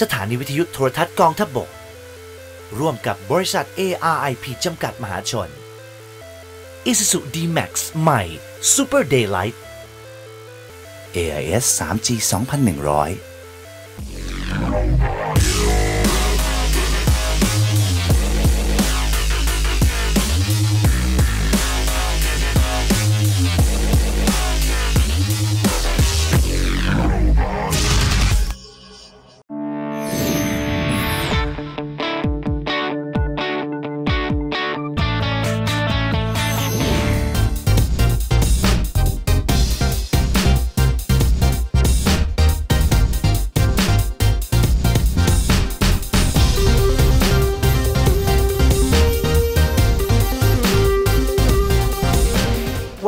สถานีวิทยุโทรทัศน์กองทัพบบก ร่วมกับบริษัท ARIP จำกัดมหาชน Isuzu D-Max ใหม่ Super Daylight AIS 3G 2100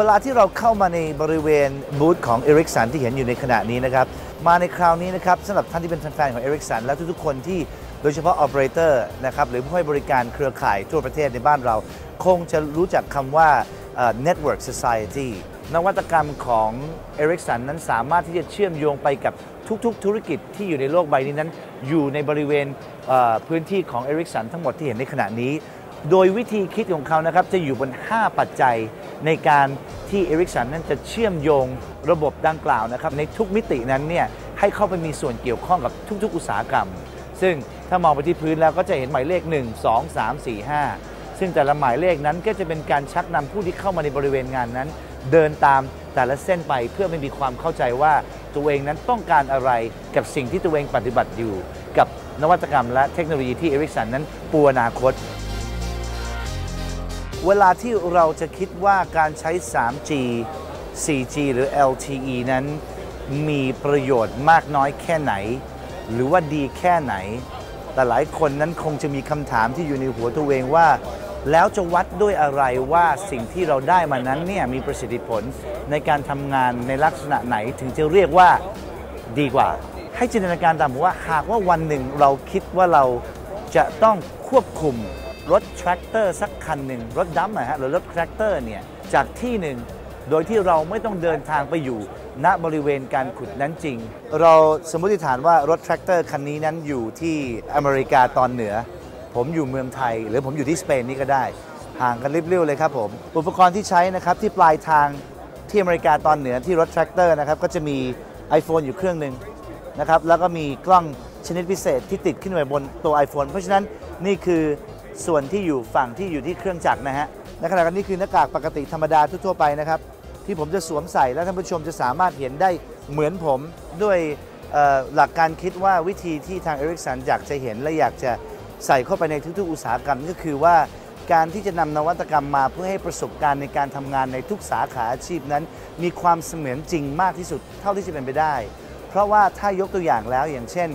ลาที่เราเข้ามาในบริเวณบูธของ Ericsson ที่เห็นอยู่ในขณะนี้นะครับ มาในคราวนี้นะครับสำหรับท่านที่เป็นแฟนๆของ Ericsson และทุกๆคนที่โดยเฉพาะ Operator นะครับหรือผู้ให้บริการเครือข่ายทั่วประเทศในบ้านเรา คงจะรู้จักคำว่า Network Society นวัตกรรมของ Ericsson นั้นสามารถที่จะเชื่อมโยงไปกับทุกๆ ธุรกิจที่อยู่ในโลกใบนี้นั้น อยู่ในบริเวณพื้นที่ของ Ericsson ทั้งหมดที่เห็นในขณะนี้ โดยวิธีคิดของเขานะครับจะอยู่บน 5 ปัจจัยในการที่ Ericsson นั้นจะเชื่อมโยงระบบดังกล่าวนะครับในทุกมิตินั้นเนี่ยให้เข้าไปมีส่วนเกี่ยวข้องกับทุกๆ อุตสาหกรรม ซึ่งถ้ามองไปที่พื้นแล้วก็จะเห็นหมายเลข 1 2 3 4 5 ซึ่งแต่ละหมายเลขนั้นก็จะเป็นการชักนำผู้ที่เข้ามาในบริเวณงานนั้น เดินตามแต่ละเส้นไปเพื่อไม่มีความเข้าใจว่าตัวเองนั้นต้องการอะไรกับสิ่งที่ตัวเองปฏิบัติอยู่ กับนวัตกรรมและเทคโนโลยีที่ Ericsson นั้นปูอนาคต เวลาที่เราจะคิดว่าการใช้ 3G 4G หรือ LTE นั้น มีประโยชน์มากน้อยแค่ไหน หรือว่าดีแค่ไหน แต่หลายคนนั้นคงจะมีคำถามที่อยู่ในหัวตัวเองว่า แล้วจะวัดด้วยอะไรว่าสิ่งที่เราได้มานั้นเนี่ยมีประสิทธิผลในการทำงานในลักษณะไหนถึงจะเรียกว่าดีกว่า ให้จินตนาการตามผมว่าหากว่าวันหนึ่งเราคิดว่าเราจะต้องควบคุม รถแทรกเตอร์สักคันหนึ่งรถดัมนะฮะหรือรถแทรกเตอร์เนี่ยจากที่หนึ่งโดยที่เราไม่ต้องเดินทางไปอยู่ณบริเวณการขุดนั้นจริง เราสมมติฐานว่ารถแทรกเตอร์คันนี้นั้นอยู่ที่อเมริกาตอนเหนือ ผมอยู่เมืองไทย หรือผมอยู่ที่สเปนนี่ก็ได้ ห่างกันริบเรี่ยวเลยครับผม อุปกรณ์ที่ใช้นะครับที่ปลายทางที่อเมริกาตอนเหนือที่รถแทรกเตอร์นะครับก็จะมี iPhone อยู่เครื่องหนึ่งนะครับแล้วก็มีกล้องชนิดพิเศษที่ติดขึ้นไปบนตัว iPhone เพราะฉะนั้นนี่คือ ส่วนที่อยู่ฝั่งที่อยู่ที่เครื่องจักรนะฮะในขณะกันนี้คือหน้ากากปกติธรรมดาทั่วไปนะครับ ที่ผมจะสวมใส่และท่านผู้ชมจะสามารถเห็นได้เหมือนผมด้วยหลักการคิดว่าวิธีที่ทาง Ericsson อยากจะเห็นและอยากจะใส่เข้าไปในทุกๆ อุตสาหกรรมก็คือว่าการที่จะนำนวัตกรรมมาเพื่อให้ประสบการณ์ในการทำงานในทุกสาขาอาชีพนั้น มีความเสมือนจริงมากที่สุดเท่าที่จะเป็นไปได้ เพราะว่าถ้ายกตัวอย่างแล้วอย่างเช่น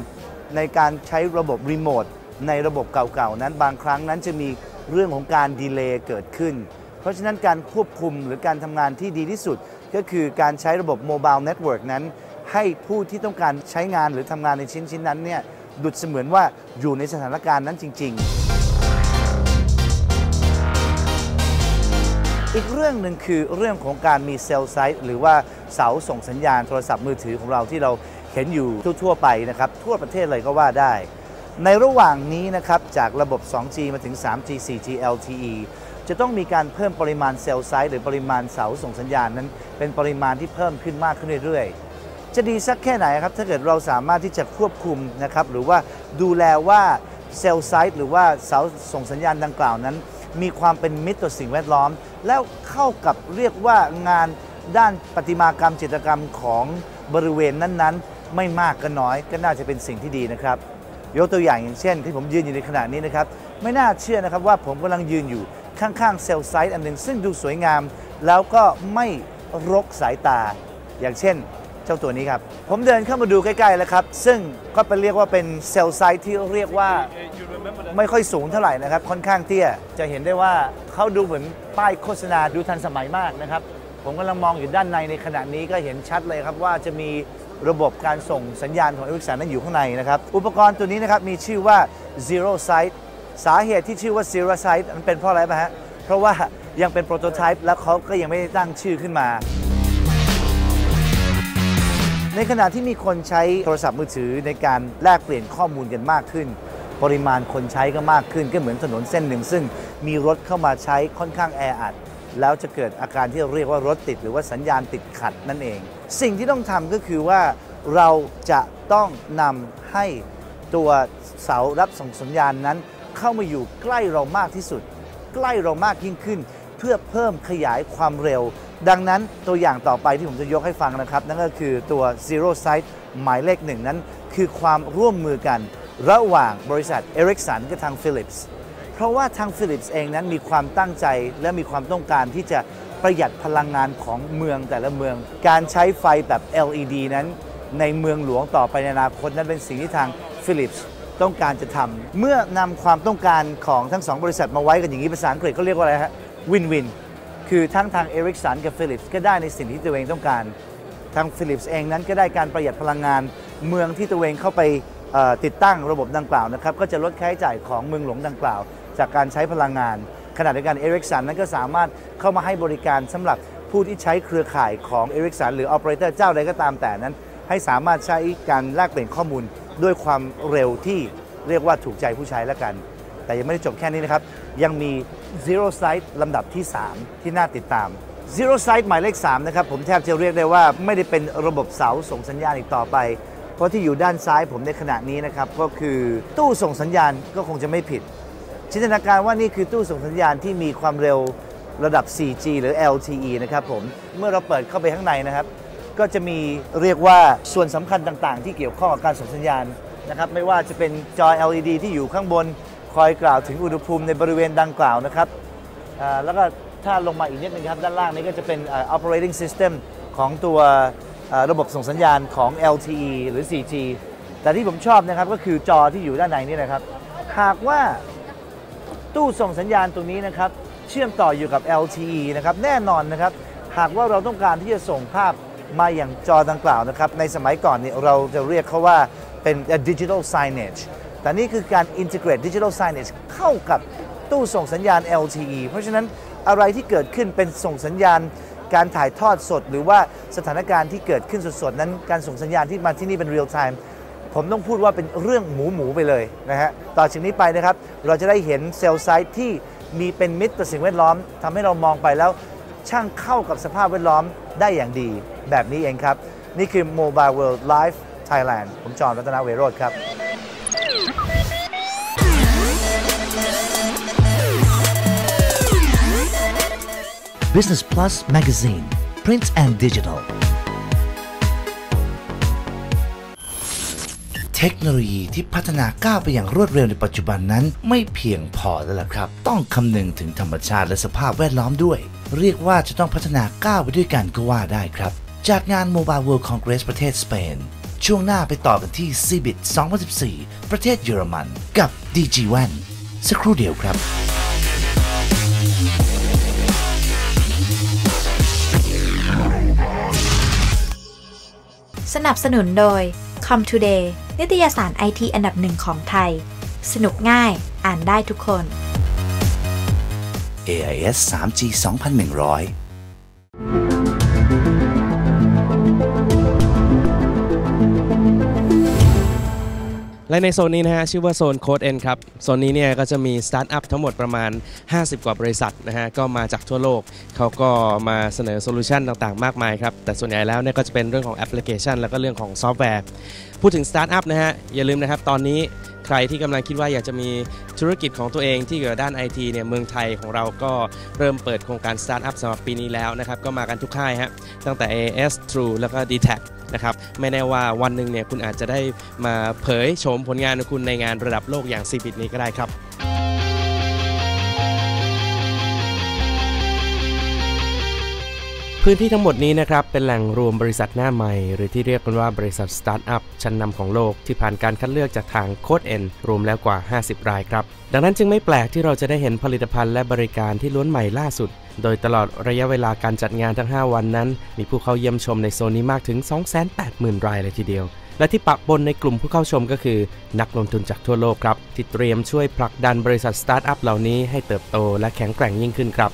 ในการใช้ระบบรีโมท ในระบบเก่าๆนั้นบางครั้งนั้นจะมีเรื่องของการดีเลย์เกิดขึ้น เพราะฉะนั้นการควบคุมหรือการทำงานที่ดีที่สุด ก็คือการใช้ระบบโมบายเน็ตเวิร์กนั้น ให้ผู้ที่ต้องการใช้งานหรือทำงานในชิ้นๆนั้นเนี่ยดุดเสมือนว่าอยู่ในสถานการณ์นั้นจริง ๆอีกเรื่องหนึ่งคือเรื่องของการมีเซลล์ไซต์หรือว่าเสาส่งสัญญาณโทรศัพท์มือถือของเราที่เราเห็นอยู่ทั่วๆไปนะครับ ทั่วประเทศเลยก็ว่าได้ ในระหว่างนี้นะครับจากระบบ 2G มาถึง 3G 4G LTE จะต้องมีการเพิ่มปริมาณเซลล์ไซต์หรือปริมาณเสาส่งสัญญาณนั้น เป็นปริมาณที่เพิ่มขึ้นมากขึ้นเรื่อยๆ จะดีสักแค่ไหนครับ ถ้าเกิดเราสามารถที่จะควบคุมนะครับหรือว่าดูแลว่าเซลล์ไซต์หรือว่าเสาส่งสัญญาณดังกล่าวนั้น มีความเป็นมิตรต่อสิ่งแวดล้อม แล้วเข้ากับเรียกว่างานด้านประติมากรรมจิตรกรรมของบริเวณนั้นๆ ไม่มากก็น้อยก็น่าจะเป็นสิ่งที่ดีนะครับ ยกตัวอย่างอย่างเช่น ที่ผมยืนอยู่ในขณะนี้นะครับ ไม่น่าเชื่อนะครับว่าผมกำลังยืนอยู่ข้างๆเซลล์ไซต์อันหนึ่งซึ่งดูสวยงาม แล้วก็ไม่รกสายตา อย่างเช่น เจ้าตัวนี้ครับ ผมเดินเข้ามาดูใกล้ๆแล้วครับ ซึ่งก็เป็นเรียกว่าเป็นเซลล์ไซต์ที่เรียกว่าไม่ค่อยสูงเท่าไหร่นะครับ ค่อนข้างเตี้ยจะเห็นได้ว่าเขาดูเหมือนป้ายโฆษณาดูทันสมัยมากนะครับผมกำลังมองอยู่ด้านในในขณะนี้ก็เห็นชัดเลยครับว่าจะมี ระบบการส่งสัญญาณของ Ericsson นั้นอยู่ข้างในนะครับ อุปกรณ์ตัวนี้นะครับมีชื่อว่า Zero Sight สาเหตุที่ชื่อว่า Zero Sight มันเป็นเพราะอะไรป่ะฮะ เพราะว่ายังเป็นโปรโตไทป์แล้วเขาก็ยังไม่ได้ตั้งชื่อขึ้นมา ในขณะที่มีคนใช้โทรศัพท์มือถือในการแลกเปลี่ยนข้อมูลกันมากขึ้น ปริมาณคนใช้ก็มากขึ้นก็เหมือนถนนเส้นหนึ่ง ซึ่งมีรถเข้ามาใช้ค่อนข้างแออัด แล้วจะเกิดอาการที่เราเรียกว่ารถติด หรือว่าสัญญาณติดขัดนั่นเอง สิ่งที่ต้องทำก็คือว่าเราจะต้องนำให้ตัวเสารับส่งสัญญาณนั้น เข้ามาอยู่ใกล้เรามากที่สุด ใกล้เรามากยิ่งขึ้น เพื่อเพิ่มขยายความเร็ว ดังนั้นตัวอย่างต่อไปที่ผมจะยกให้ฟังนะครับ นั่นก็คือตัว Zero Site หมายเลขหนึ่งนั้น คือความร่วมมือกัน ระหว่างบริษัท Ericsson กับทาง Philips เพราะว่าทาง Philips เองนั้นมีความตั้งใจและมีความต้องการที่จะประหยัดพลังงานของเมืองแต่ละเมือง การใช้ไฟแบบ LED นั้น ในเมืองหลวงต่อไปในอนาคตนั้นเป็นสิ่งที่ทาง Philips ต้องการจะทำเมื่อนำความต้องการของทั้งสองบริษัทมาไว้กันอย่างนี้ภาษาอังกฤษเขาเรียกว่าอะไรฮะวินวินคือทั้งทาง Ericsson กับ Philips ก็ได้ในสิ่งที่ตัวเองต้องการ ทาง Philips เองนั้นก็ได้การประหยัดพลังงาน เมืองที่ตัวเองเข้าไปติดตั้งระบบดังกล่าวนะครับ ก็จะลดค่าใช้จ่ายของเมืองหลวงดังกล่าว จากการใช้พลังงาน ขณะเดียวกัน Ericsson นั้นก็สามารถเข้ามาให้บริการสำหรับผู้ที่ใช้เครือข่ายของ Ericsson หรือ Operator เจ้าใดก็ตามแต่นั้น ให้สามารถใช้การแลกเปลี่ยนข้อมูลด้วยความเร็วที่เรียกว่าถูกใจผู้ใช้แล้วกัน แต่ยังไม่ได้จบแค่นี้นะครับ ยังมี Zero Site ลำดับที่ 3 ที่น่าติดตาม Zero Site หมายเลข 3 นะครับ ผมแทบจะเรียกได้ว่าไม่ได้เป็นระบบเสาส่งสัญญาณอีกต่อไป เพราะที่อยู่ด้านซ้ายผมในขณะนี้นะครับ ก็คือตู้ส่งสัญญาณก็คงจะไม่ผิด จินตนาการว่านี่คือตู้ส่งสัญญาณที่มีความเร็วระดับ 4G หรือ LTE นะครับผม เมื่อเราเปิดเข้าไปข้างในนะครับ ก็จะมีเรียกว่าส่วนสำคัญต่างๆ ที่เกี่ยวข้องกับการส่งสัญญาณนะครับ ไม่ว่าจะเป็นจอ LED ที่อยู่ข้างบน คอยกล่าวถึงอุณหภูมิในบริเวณดังกล่าวนะครับ แล้วก็ถ้าลงมาอีกนิดนึงครับ ด้านล่างนี้ก็จะเป็น operating system ของตัวระบบส่งสัญญาณของ LTE หรือ 4G แต่ที่ผมชอบนะครับก็คือจอที่อยู่ด้านในนี่นะครับ หากว่า ตู้ส่งสัญญาณตรงนี้นะครับ เชื่อมต่ออยู่กับ LTE นะครับ แน่นอนนะครับ หากว่าเราต้องการที่จะส่งภาพมาอย่างจอดังกล่าวนะครับ ในสมัยก่อนเนี่ยเราจะเรียกเขาว่าเป็น digital signage แต่นี่คือการ integrate digital signage เข้ากับตู้ส่งสัญญาณ LTE เพราะฉะนั้นอะไรที่เกิดขึ้นเป็นส่งสัญญาณการถ่ายทอดสด หรือว่าสถานการณ์ที่เกิดขึ้นสดๆนั้น การส่งสัญญาณที่มาที่นี่เป็น real time ผมต้องพูดว่าเป็นเรื่องหมูหมูไปเลยนะฮะต่อจากนี้ไปนะครับ เราจะได้เห็นเซลล์ไซต์ที่มีเป็นมิตรต่อสิ่งแวดล้อมทำให้เรามองไปแล้ว ช่างเข้ากับสภาพแวดล้อมได้อย่างดี แบบนี้เองครับ นี่คือ Mobile World Live Thailand ผมจอห์นรัตนเวโรธครับ Business Plus Magazine Print and Digital ทคโนโลยีที่พัฒนาก้าวไปอย่างรวดเร็วในปัจจุบันนั้น ไม่เพียงพอแล้วล่ะครับ ต้องคำนึงถึงธรรมชาติและสภาพแวดล้อมด้วย เรียกว่าจะต้องพัฒนาก้าวไปด้วยกันก็ว่าได้ครับ จากงาน Mobile World Congress ประเทศสเปน ช่วงหน้าไปต่อกันที่ c b i t 2014 ประเทศเยอรมัน กับ DG1 สักครู่เดียวครับสนับสนุนโดย Com Today นิตยสารไอทีอันดับหนึ่งของไทย สนุกง่าย อ่านได้ทุกคน AIS 3G 2100 และในโซนนี้นะฮะชื่อว่าโซนโค้ดเอ็นครับ โซนนี้เนี่ยก็จะมีสตาร์ทอัพทั้งหมดประมาณ 50 กว่าบริษัทนะฮะก็มาจากทั่วโลก เขาก็มาเสนอโซลูชันต่างๆ มากมายครับ แต่ส่วนใหญ่แล้วเนี่ยก็จะเป็นเรื่องของแอปพลิเคชัน แล้วก็เรื่องของซอฟต์แวร์ พูดถึงสตาร์ทอัพนะฮะอย่าลืมนะครับตอนนี้ ใครที่กำลังคิดว่าอยากจะมีธุรกิจของตัวเองที่เกี่ยวกับด้านไอทีเนี่ยเมืองไทยของเราก็เริ่มเปิดโครงการสตาร์ทอัพสำหรับปีนี้แล้วนะครับก็มากันทุกค่ายฮะตั้งแต่ AS True แล้วก็ d t a c นะครับไม่แน่ว่าวันหนึ่งเนี่ยคุณอาจจะได้มาเผยโฉมผลงานของคุณในงานระดับโลกอย่างซีบิตนี้ก็ได้ครับ พื้นที่ทั้งหมดนี้นะครับเป็นแหล่งรวมบริษัทหน้าใหม่ หรือที่เรียกกันว่าบริษัทสตาร์ทอัพชั้นนำของโลกที่ผ่านการคัดเลือกจากทางโค้ดเอ็นรวมแล้วกว่า 50 รายครับ ดังนั้นจึงไม่แปลกที่เราจะได้เห็นผลิตภัณฑ์และบริการที่ล้วนใหม่ล่าสุด โดยตลอดระยะเวลาการจัดงานทั้ง 5 วันนั้น มีผู้เข้าเยี่ยมชมในโซนนี้มากถึง 280,000 รายเลยทีเดียวและที่ปะปนในกลุ่มผู้เข้าชมก็คือ นักลงทุนจากทั่วโลกครับ ที่เตรียมช่วยผลักดันบริษัทสตาร์ทอัพเหล่านี้ให้เติบโตและแข็งแกร่งยิ่งขึ้นครับ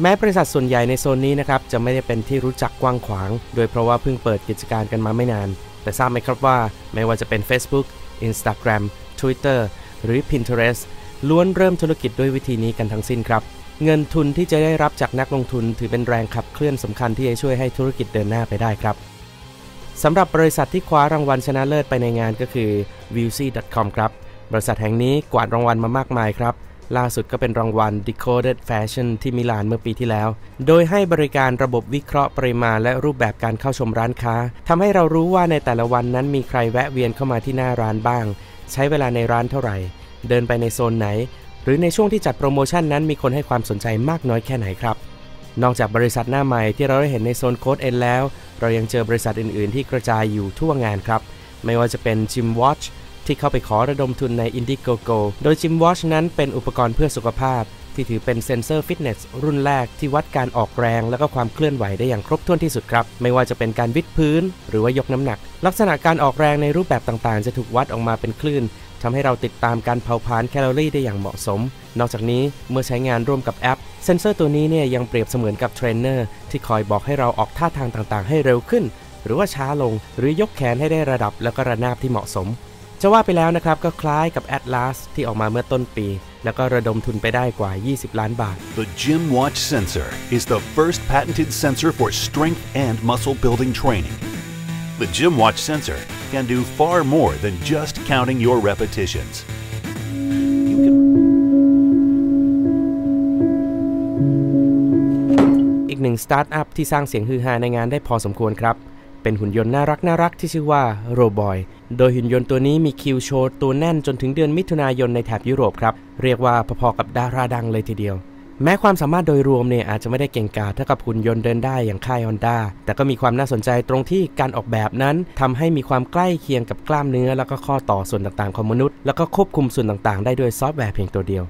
แม้บริษัทส่วนใหญ่ในโซนนี้นะครับจะไม่ได้เป็นที่รู้จักกว้างขวาง โดยเพราะว่าเพิ่งเปิดกิจการกันมาไม่นาน แต่ทราบไหมครับว่าไม่ว่าจะเป็น Facebook Instagram Twitter หรือ Pinterest ล้วนเริ่มธุรกิจด้วยวิธีนี้กันทั้งสิ้นครับ เงินทุนที่จะได้รับจากนักลงทุนถือเป็นแรงขับเคลื่อนสำคัญที่จะช่วยให้ธุรกิจเดินหน้าไปได้ครับสำหรับบริษัทที่คว้ารางวัลชนะเลิศไปในงานก็คือ v i w c c o m ครับ บริษัทแห่งนี้กวาดรางวัลมามากมายครับ ล่าสุดก็เป็นรางวัล Decoded Fashion ที่มิลานเมื่อปีที่แล้ว โดยให้บริการระบบวิเคราะห์ปริมาณและรูปแบบการเข้าชมร้านค้าทำให้เรารู้ว่าในแต่ละวันนั้นมีใครแวะเวียนเข้ามาที่หน้าร้านบ้าง ใช้เวลาในร้านเท่าไหร่ เดินไปในโซนไหน หรือในช่วงที่จัดโปรโมชั่นนั้นมีคนให้ความสนใจมากน้อยแค่ไหนครับนอกจากบริษัทหน้าใหม่ที่เราได้เห็นในโซนโค้ดเอ็นแล้ว เรายังเจอบริษัทอื่น ๆ ที่กระจายอยู่ทั่วงานครับ ไม่ว่าจะเป็น Gym Watch ที่เข้าไปขอระดมทุนใน Indiegogo โดย Gym Watch นั้นเป็นอุปกรณ์เพื่อสุขภาพ ที่ถือเป็นเซนเซอร์ฟิตเนสรุ่นแรกที่วัดการออกแรง และก็ความเคลื่อนไหวได้อย่างครบถ้วนที่สุดครับ ไม่ว่าจะเป็นการวิดพื้น หรือว่ายกน้ำหนัก ลักษณะการออกแรงในรูปแบบต่างๆ จะถูกวัดออกมาเป็นคลื่นทำให้เราติดตามการเผาผลาญแคลอรี่ได้อย่างเหมาะสม นอกจากนี้เมื่อใช้งานร่วมกับแอป เซนเซอร์ตัวนี้เนี่ยยังเปรียบเสมือนกับเทรนเนอร์ที่คอยบอกให้เราออกท่าทางต่างๆ ให้เร็วขึ้น หรือว่าช้าลงหรือยกแขนให้ได้ระดับแล้วก็ระนาบที่เหมาะสม จะว่าไปแล้วนะครับก็คล้ายกับ Atlas ที่ออกมาเมื่อต้นปี แล้วก็ระดมทุนไปได้กว่า 20 ล้านบาท The Gym Watch sensor is the first patented sensor for strength and muscle building training. The Gym Watch sensor can do far more than just counting your repetitions. You can อีกหนึ่งสตาร์ทอัพที่สร้างเสียงฮือฮาในงานได้พอสมควรครับ เป็นหุ่นยนต์น่ารักน่ารักที่ชื่อว่าโรบอย โดยหุ่นยนต์ตัวนี้มีคิวโชว์ตัวแน่นจนถึงเดือนมิถุนายนในแถบยุโรปครับ เรียกว่าพอๆกับดาราดังเลยทีเดียว แม้ความสามารถโดยรวมเนี่ยอาจจะไม่ได้เก่งกาจเท่ากับหุ่นยนต์เดินได้อย่างค่ายฮอนด้าแต่ก็มีความน่าสนใจตรงที่การออกแบบนั้นทำให้มีความใกล้เคียงกับกล้ามเนื้อ แล้วก็ข้อต่อส่วนต่างๆของมนุษย์ แล้วก็ควบคุมส่วนต่างๆ ได้ด้วยซอฟต์แวร์เพียงตัวเดียว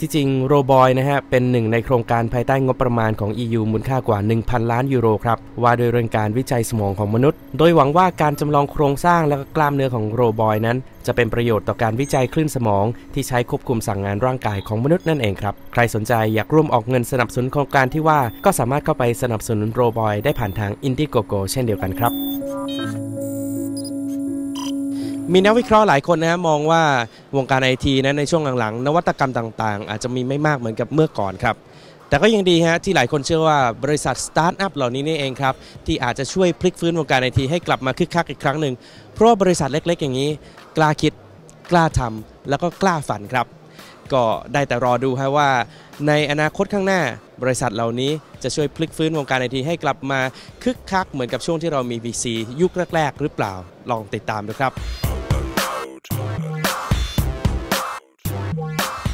ที่จริงโรบอยนะฮะเป็นหนึ่งในโครงการภายใต้งบประมาณของ EU มูลค่ากว่า 1,000 ล้านยูโรครับว่าโดยเรื่องการวิจัยสมองของมนุษย์ โดยหวังว่าการจำลองโครงสร้างและก็กล้ามเนื้อของโรบอยนั้น จะเป็นประโยชน์ต่อการวิจัยคลื่นสมอง ที่ใช้ควบคุมสั่งงานร่างกายของมนุษย์นั่นเองครับใครสนใจอยากร่วมออกเงินสนับสนุนโครงการที่ว่าก็สามารถเข้าไปสนับสนุนโรบอยได้ผ่านทาง Indiegogo เช่นเดียวกันครับ มีนักวิเคราะห์หลายคนนะมองว่าวงการไอทีนั้นในช่วงหลังๆ นวัตกรรมต่างๆ อาจจะมีไม่มากเหมือนกับเมื่อก่อนครับ แต่ก็ยังดีฮะที่หลายคนเชื่อว่าบริษัทสตาร์ทอัพเหล่านี้นี่เองครับ ที่อาจจะช่วยพลิกฟื้นวงการไอทีให้กลับมาคึกคักอีกครั้งหนึ่ง เพราะว่าบริษัทเล็กๆ อย่างนี้ กล้าคิด กล้าทำแล้วก็กล้าฝันครับ ก็ได้แต่รอดูฮะว่า ในอนาคตข้างหน้า บริษัทเหล่านี้จะช่วยพลิกฟื้นวงการไอทีให้กลับมาคึกคักเหมือนกับช่วงที่เรามี VC ยุคแรกๆ หรือเปล่าลองติดตามดูครับ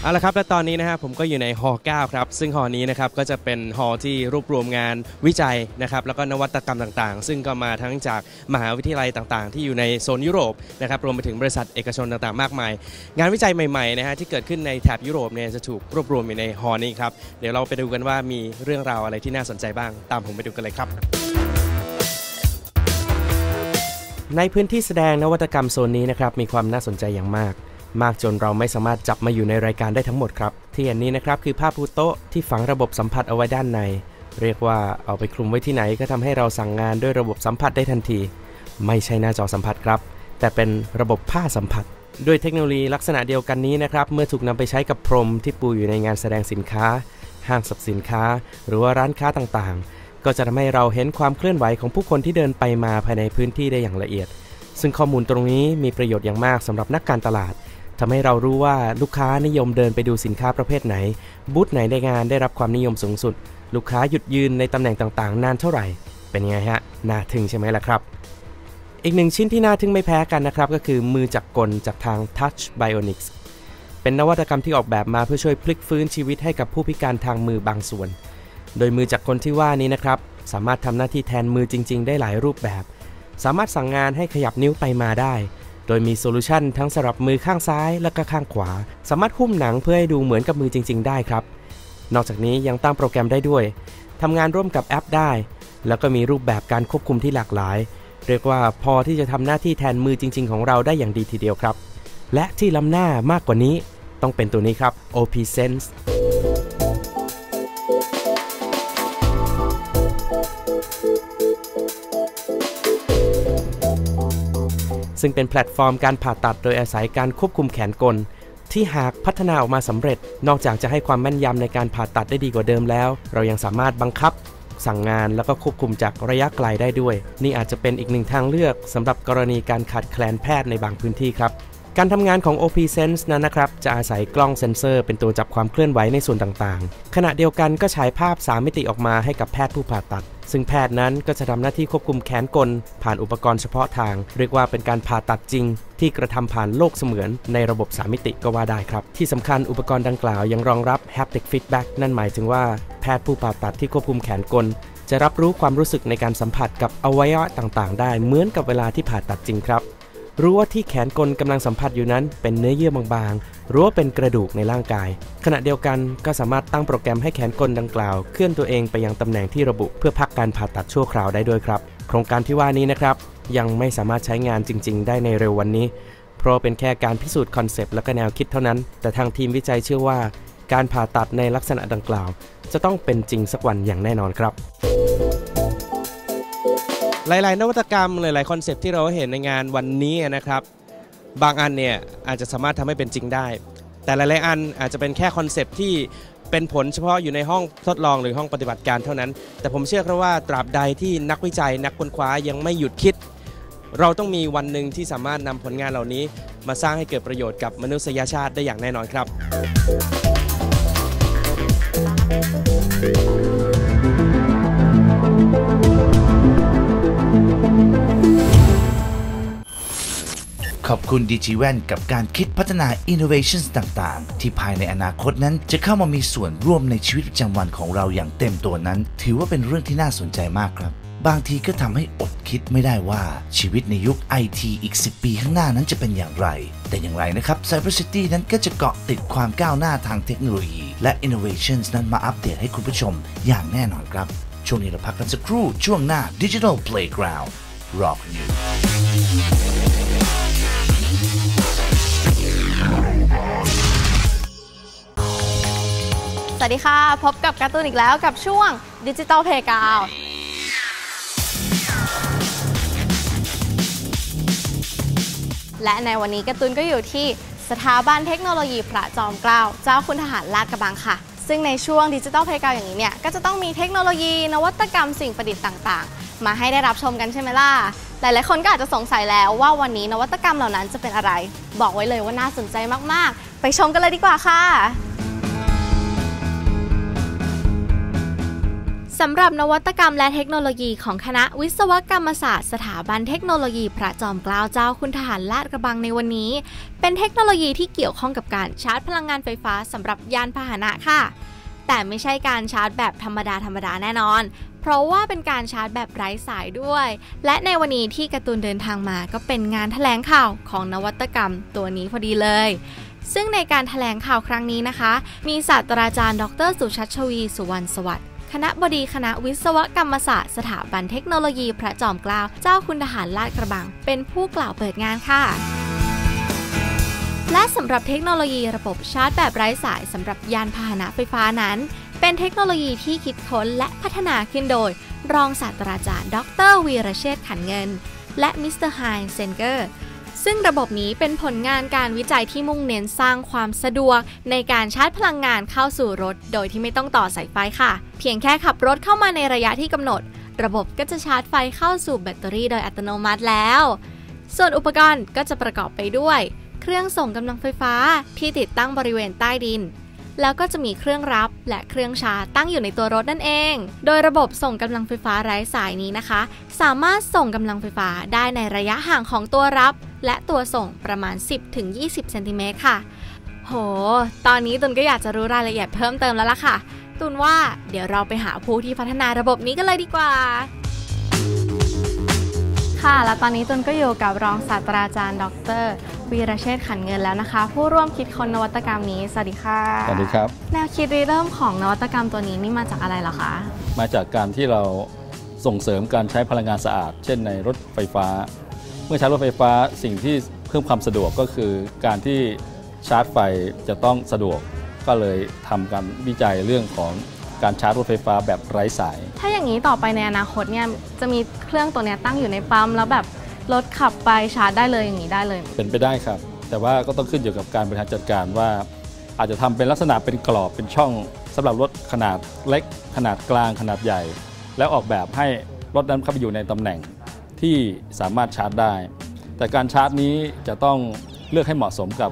เอาละครับ และตอนนี้นะฮะผมก็อยู่ในฮอ9ครับ ซึ่งฮอนี้นะครับก็จะเป็นฮอที่รวบรวมงานวิจัยนะครับ แล้วก็นวัตกรรมต่างๆ ซึ่งก็มาทั้งจากมหาวิทยาลัยต่างๆ ที่อยู่ในโซนยุโรปนะครับ รวมไปถึงบริษัทเอกชนต่างๆ มากมาย งานวิจัยใหม่ๆนะฮะที่เกิดขึ้นในแถบยุโรปเนี่ยจะถูกรวบรวมอยู่ในฮอนี้ครับ เดี๋ยวเราไปดูกันว่ามีเรื่องราวอะไรที่น่าสนใจบ้าง ตามผมไปดูกันเลยครับในพื้นที่แสดงนวัตกรรมโซนนี้นะครับมีความน่าสนใจอย่างมาก มากจนเราไม่สามารถจับมาอยู่ในรายการได้ทั้งหมดครับ ที่เห็นนี้นะครับคือภาพภูโต๊ะที่ฝังระบบสัมผัสเอาไว้ด้านใน เรียกว่าเอาไปคลุมไว้ที่ไหนก็ทำให้เราสั่งงานด้วยระบบสัมผัสได้ทันที ไม่ใช่หน้าจอสัมผัสครับ แต่เป็นระบบผ้าสัมผัส ด้วยเทคโนโลยีลักษณะเดียวกันนี้นะครับเมื่อถูกนำไปใช้กับพรมที่ปูอยู่ในงานแสดงสินค้า ห้างสรรพสินค้า หรือว่าร้านค้าต่างๆ ก็จะทำให้เราเห็นความเคลื่อนไหวของผู้คนที่เดินไปมาภายในพื้นที่ได้อย่างละเอียด ซึ่งข้อมูลตรงนี้มีประโยชน์อย่างมากสำหรับนักการตลาด ทำให้เรารู้ว่าลูกค้านิยมเดินไปดูสินค้าประเภทไหน บูธไหนในงานได้รับความนิยมสูงสุด ลูกค้าหยุดยืนในตำแหน่งต่างๆ นานเท่าไหร่ เป็นไงฮะ น่าทึ่งใช่ไหมล่ะครับ อีกหนึ่งชิ้นที่น่าทึ่งไม่แพ้กันนะครับ ก็คือมือจักรกลจากทาง Touch Bionics เป็นนวัตกรรมที่ออกแบบมาเพื่อช่วยพลิกฟื้นชีวิตให้กับผู้พิการทางมือบางส่วน โดยมือจักรกลที่ว่านี้นะครับ สามารถทำหน้าที่แทนมือจริง ๆ ได้หลายรูปแบบ สามารถสั่งงานให้ขยับนิ้วไปมาได้ โดยมีโซลูชันทั้งสำหรับมือข้างซ้ายและก็ข้างขวา สามารถหุ้มหนังเพื่อให้ดูเหมือนกับมือจริง ๆ ได้ครับ นอกจากนี้ยังตั้งโปรแกรมได้ด้วยทำงานร่วมกับแอปได้ แล้วก็มีรูปแบบการควบคุมที่หลากหลาย เรียกว่าพอที่จะทำหน้าที่แทนมือจริง ๆ ของเราได้อย่างดีทีเดียวครับ และที่ล้ำหน้ามากกว่านี้ต้องเป็นตัวนี้ครับ OP Sense ซึ่งเป็นแพลตฟอร์มการผ่าตัดโดยอาศัยการควบคุมแขนกล ที่หากพัฒนาออกมาสำเร็จ นอกจากจะให้ความแม่นยำในการผ่าตัดได้ดีกว่าเดิมแล้ว เรายังสามารถบังคับ สั่งงานแล้วก็ควบคุมจากระยะไกลได้ด้วย นี่อาจจะเป็นอีกหนึ่งทางเลือกสำหรับกรณีการขาดแคลนแพทย์ในบางพื้นที่ครับ การทำงานของ OP Sense นั้นนะครับ จะอาศัยกล้องเซ็นเซอร์เป็นตัวจับความเคลื่อนไหวในส่วนต่างๆ ขณะเดียวกันก็ฉายภาพ 3 มิติออกมาให้กับแพทย์ผู้ผ่าตัด ซึ่งแพทย์นั้นก็จะทำหน้าที่ควบคุมแขนกล ผ่านอุปกรณ์เฉพาะทาง เรียกว่าเป็นการผ่าตัดจริง ที่กระทำผ่านโลกเสมือนในระบบ 3 มิติก็ว่าได้ครับ ที่สำคัญอุปกรณ์ดังกล่าวยังรองรับ haptic feedback นั่นหมายถึงว่าแพทย์ผู้ผ่าตัดที่ควบคุมแขนกลจะรับรู้ความรู้สึกในการสัมผัสกับอวัยวะต่างๆ ได้เหมือนกับเวลาที่ผ่าตัดจริงครับ รู้ว่าที่แขนกลกำลังสัมผัสอยู่นั้นเป็นเนื้อเยื่อบางๆรู้ว่าเป็นกระดูกในร่างกาย ขณะเดียวกันก็สามารถตั้งโปรแกรมให้แขนกลดังกล่าว เคลื่อนตัวเองไปยังตำแหน่งที่ระบุเพื่อพักการผ่าตัดชั่วคราวได้ด้วยครับ โครงการที่ว่านี้นะครับยังไม่สามารถใช้งานจริง ๆ ได้ในเร็ววันนี้ เพราะเป็นแค่การพิสูจน์คอนเซปต์และก็แนวคิดเท่านั้น แต่ทางทีมวิจัยเชื่อว่า การผ่าตัดในลักษณะดังกล่าว จะต้องเป็นจริงสักวันอย่างแน่นอนครับ หลาย ๆ นวัตกรรมหลาย ๆ คอนเซปที่เราเห็นในงานวันนี้นะครับ บางอันเนี่ยอาจจะสามารถทำให้เป็นจริงได้ แต่หลาย ๆ อันอาจจะเป็นแค่คอนเซปที่เป็นผลเฉพาะอยู่ในห้องทดลองหรือห้องปฏิบัติการเท่านั้น แต่ผมเชื่อครับว่าตราบใดที่นักวิจัยนักค้นคว้ายังไม่หยุดคิด เราต้องมีวันหนึ่งที่สามารถนำผลงานเหล่านี้ มาสร้างให้เกิดประโยชน์กับมนุษยชาติได้อย่างแน่นอนครับ ขอบคุณ d g w a n กับการคิดพัฒนา innovations ต่างๆ ที่ภายในอนาคตนั้นจะเข้ามามีส่วนร่วมในชีวิตประจำวันของเราอย่างเต็มตัวนั้น ถือว่าเป็นเรื่องที่น่าสนใจมากครับ บางทีก็ทำให้อดคิดไม่ได้ว่าชีวิตในยุค IT อีก 10 ปีข้างหน้านั้นจะเป็นอย่างไร แต่อย่างไรนะครับ Cyber City นั้นก็จะเกาะติดความก้าวหน้าทางเทคโนโลยี และ innovations นั้นมาอัปเดตให้คุณผู้ชมอย่างแน่นอนครับ ช่วงนี้เราพักกันสักครู่ช่วงหน้า Digital Playground รอ สวัสดีค่ะ พบกับการ์ตูนอีกแล้วกับช่วงดิจิ t a ลเพกาวและในวันนี้การ์ตูนก็อยู่ที่สถาบันเทคโนโลยีพระจอมเกล้าเจ้าคุณทหารลาดกระบังค่ะ ซึ่งในช่วงดิจิ t a ลเพกาวอย่างนี้เนี่ย ก็จะต้องมีเทคโนโลยี นวัตกรรมสิ่งประดิษฐ์ต่างๆ มาให้ได้รับชมกันใช่ไหมล่ะ หลายๆ คนก็อาจจะสงสัยแล้วว่าวันนี้นวัตกรรมเหล่านั้นจะเป็นอะไร บอกไว้เลยว่าน่าสนใจมากๆ ไปชมกันเลยดีกว่าค่ะ สำหรับนวัตกรรมและเทคโนโลยีของคณะวิศวกรรมศาสตร์สถาบันเทคโนโลยีพระจอมเกล้าเจ้าคุณทหารลาดกระบังในวันนี้ เป็นเทคโนโลยีที่เกี่ยวข้องกับการชาร์จพลังงานไฟฟ้าสำหรับยานพาหนะค่ะ แต่ไม่ใช่การชาร์จแบบธรรมดาธรรมดาแน่นอน เพราะว่าเป็นการชาร์จแบบไร้สายด้วย และในวันนี้ที่การ์ตูนเดินทางมาก็เป็นงานแถลงข่าวของนวัตกรรมตัวนี้พอดีเลยซึ่งในการแถลงข่าวครั้งนี้นะคะ มีศาสตราจารย์ ดร สุชัชวี สุวรรณสวัสดิ์ คณะบดีคณะวิศวกรรมศาสตร์สถาบันเทคโนโลยีพระจอมเกล้าเจ้าคุณทหารลาดกระบัง เป็นผู้กล่าวเปิดงานค่ะและสำหรับเทคโนโลยีระบบชาร์จแบบไร้สายสำหรับยานพาหนะไฟฟ้านั้น เป็นเทคโนโลยีที่คิดค้นและพัฒนาขึ้นโดย รองศาสตราจารย์ ดรวีรเชษขันเงิน และมิสเตอร์ไฮเซนเกอร์ ซึ่งระบบนี้เป็นผลงานการวิจัยที่มุ่งเน้นสร้างความสะดวก ในการชาร์จพลังงานเข้าสู่รถ โดยที่ไม่ต้องต่อสายไฟค่ะ เพียงแค่ขับรถเข้ามาในระยะที่กำหนด ระบบก็จะชาร์จไฟเข้าสู่แบตเตอรี่โดยอัตโนมัติแล้ว ส่วนอุปกรณ์ก็จะประกอบไปด้วย เครื่องส่งกำลังไฟฟ้าที่ติดตั้งบริเวณใต้ดินแล้วก็จะมีเครื่องรับและเครื่องชาร์จตั้งอยู่ในตัวรถนั่นเอง โดยระบบส่งกำลังไฟฟ้าไร้สายนี้นะคะ สามารถส่งกำลังไฟฟ้าได้ในระยะห่างของตัวรับ และตัวส่งประมาณ 10-20เซนติเมตรค่ะ โห ตอนนี้ตุนก็อยากจะรู้รายละเอียดเพิ่มเติมแล้วล่ะค่ะ ตุนว่าเดี๋ยวเราไปหาผู้ที่พัฒนาระบบนี้กันเลยดีกว่าค่ะแล้วตอนนี้ตุนก็อยู่กับรองศาสตราจารย์ ดรวีรเชษฐ์ขันเงินแล้วนะคะ ผู้ร่วมคิดค้นนวัตกรรมนี้ สวัสดีค่ะ สวัสดีครับ แนวคิดริเริ่มของนวัตกรรมตัวนี้นี่มาจากอะไรเหรอคะ มาจากการที่เราส่งเสริมการใช้พลังงานสะอาด เช่นในรถไฟฟ้า เมื่อใช้รถไฟฟ้าสิ่งที่เพิ่มความสะดวกก็คือการที่ชาร์จไฟจะต้องสะดวกก็เลยทำการวิจัยเรื่องของการชาร์จรถไฟฟ้าแบบไร้สาย ถ้าอย่างนี้ต่อไปในอนาคตเนี่ยจะมีเครื่องตัวเนี้ยตั้งอยู่ในปั๊มแล้วแบบรถขับไปชาร์จได้เลยอย่างนี้ได้เลย เป็นไปได้ครับ แต่ว่าก็ต้องขึ้นอยู่กับการบริหารจัดการว่า อาจจะทำเป็นลักษณะเป็นกรอบเป็นช่องสำหรับรถขนาดเล็ก ขนาดกลางขนาดใหญ่ แล้วออกแบบให้รถนั้นเข้าไปอยู่ในตำแหน่ง ที่สามารถชาร์จได้ แต่การชาร์จนี้จะต้องเลือกให้เหมาะสมกับ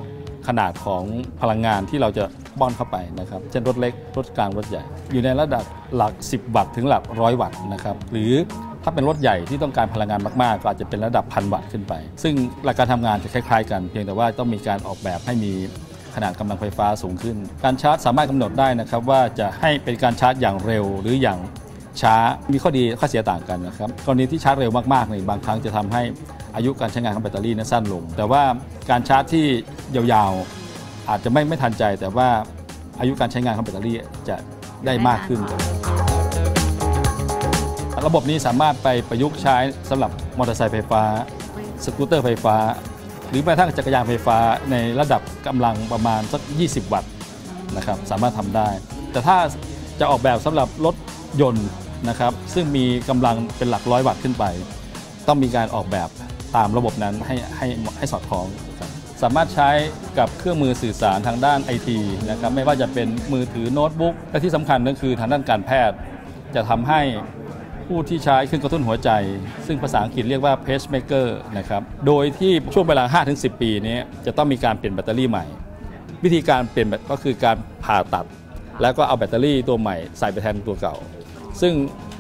ขนาดของพลังงานที่เราจะป้อนเข้าไปนะครับ เช่นรถเล็ก รถกลาง รถใหญ่ อยู่ในระดับหลัก 10 วัตต์ถึงหลักร้อยวัตต์นะครับ หรือถ้าเป็นรถใหญ่ที่ต้องการพลังงานมากๆ ก็อาจจะเป็นระดับพันวัตต์ขึ้นไป ซึ่งหลักการทำงานจะคล้าย ๆ กัน เพียงแต่ว่าต้องมีการออกแบบให้มีขนาดกำลังไฟฟ้าสูงขึ้น การชาร์จสามารถกำหนดได้นะครับว่าจะให้เป็นการชาร์จอย่างเร็วหรืออย่าง ช้ามีข้อดีข้อเสียต่างกันนะครับกรณีที่ชาร์จเร็วมากๆเนี่บางครั้งจะทำให้อายุการใช้งานของแบตเตอรี่นั้นสั้นลง แต่ว่าการชาร์จที่ยาวๆ อาจจะไม่ไม่ทันใจ แต่ว่าอายุการใช้งานของแบตเตอรี่จะได้มากขึ้น ระบบนี้สามารถไปประยุกต์ใช้สำหรับมอเตอร์ไซค์ไฟฟ้า สกูตเตอร์ไฟฟ้า หรือแม้กระทั่งจักรยานไฟฟ้าในระดับกำลังประมาณสัก 20 วัตต์นะครับสามารถทำได้ แต่ถ้าจะออกแบบสำหรับรถยนต์ นะครับซึ่งมีกำลังเป็นหลักร้อยวัตต์ขึ้นไป ต้องมีการออกแบบตามระบบนั้นให้ให้ให้สอดคล้อง สามารถใช้กับเครื่องมือสื่อสารทางด้านไอทีนะครับไม่ว่าจะเป็นมือถือโน้ตบุ๊กและที่สำคัญก็คือทางด้านการแพทย์ จะทำให้ผู้ที่ใช้เครื่องกระตุ้นหัวใจ ซึ่งภาษาอังกฤษเรียกว่า pacemaker นะครับโดยที่ช่วงเวลา 5-10 ปีนี้จะต้องมีการเปลี่ยนแบตเตอรี่ใหม่ วิธีการเปลี่ยนแบตก็คือการผ่าตัด แล้วก็เอาแบตเตอรี่ตัวใหม่ใส่ไปแทนตัวเก่า ซึ่ง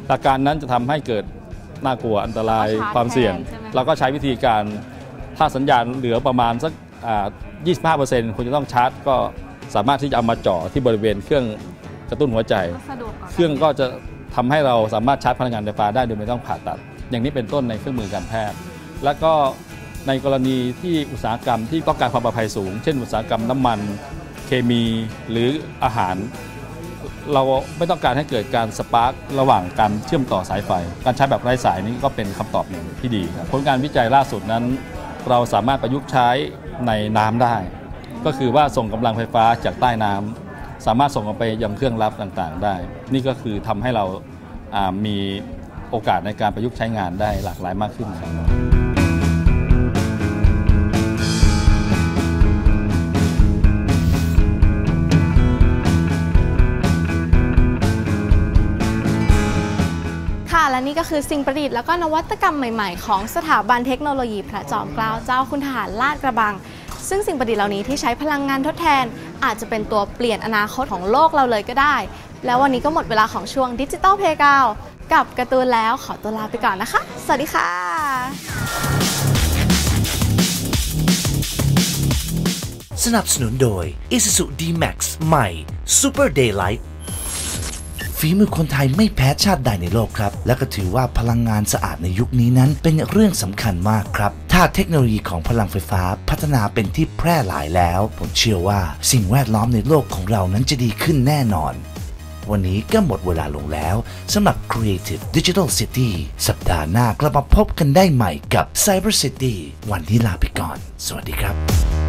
หลักการนั้นจะทำให้เกิดน่ากลัวอันตรายก็ชาร์จความเสี่ยงแทนใช่ไหมเราก็ใช้วิธีการถ้าสัญญาณเหลือประมาณสักอ่า25%คุณจะต้องชาร์จ ก็สามารถที่จะเอามาจ่อที่บริเวณเครื่องกระตุ้นหัวใจสะดวกกว่าเครื่องก็จะทำให้เราสามารถชาร์จพลังงานไฟฟ้าได้โดยไม่ต้องผ่าตัด อย่างนี้เป็นต้นในเครื่องมือการแพทย์ และก็ในกรณีที่อุตสาหกรรมที่ต้องการความปลอดภัยสูง เช่น อุตสาหกรรมน้ำมัน เคมีหรืออาหาร เราไม่ต้องการให้เกิดการสปาร์กระหว่างการเชื่อมต่อสายไฟ การใช้แบบไร้สายนี้ก็เป็นคำตอบหนึ่งที่ดีครับผลการวิจัยล่าสุดนั้น เราสามารถประยุกต์ใช้ในน้ำได้ ก็คือว่าส่งกำลังไฟฟ้าจากใต้น้ำสามารถส่งออกไปยังเครื่องรับต่างๆ ได้ นี่ก็คือทำให้เราอ่ามีโอกาสในการประยุกต์ใช้งานได้หลากหลายมากขึ้นครับ นี่ก็คือสิ่งประดิษฐ์แล้วก็นวัตกรรมใหม่ๆ ของสถาบันเทคโนโลยีพระจอมเกล้าเจ้าคุณทหารลาดกระบัง ซึ่งสิ่งประดิษฐ์เหล่านี้ที่ใช้พลังงานทดแทน อาจจะเป็นตัวเปลี่ยนอนาคตของโลกเราเลยก็ได้ แล้ววันนี้ก็หมดเวลาของช่วงดิจิตอลเพกาวกับการ์ตูนแล้วขอตัวลาไปก่อนนะคะ สวัสดีค่ะสนับสนุนโดย Isuzu D-Max ใหม่ Super Daylight ฝีมือคนไทยไม่แพ้ชาติใดในโลกครับ และก็ถือว่าพลังงานสะอาดในยุคนี้นั้น เป็นเรื่องสำคัญมากครับ ถ้าเทคโนโลยีของพลังไฟฟ้าพัฒนาเป็นที่แพร่หลายแล้ว ผมเชื่อว่าสิ่งแวดล้อมในโลกของเรานั้นจะดีขึ้นแน่นอน วันนี้ก็หมดเวลาลงแล้วสำหรับ Creative Digital City สัปดาห์หน้ากลับมาพบกันได้ใหม่กับ Cyber City วันนี้ลาไปก่อน สวัสดีครับ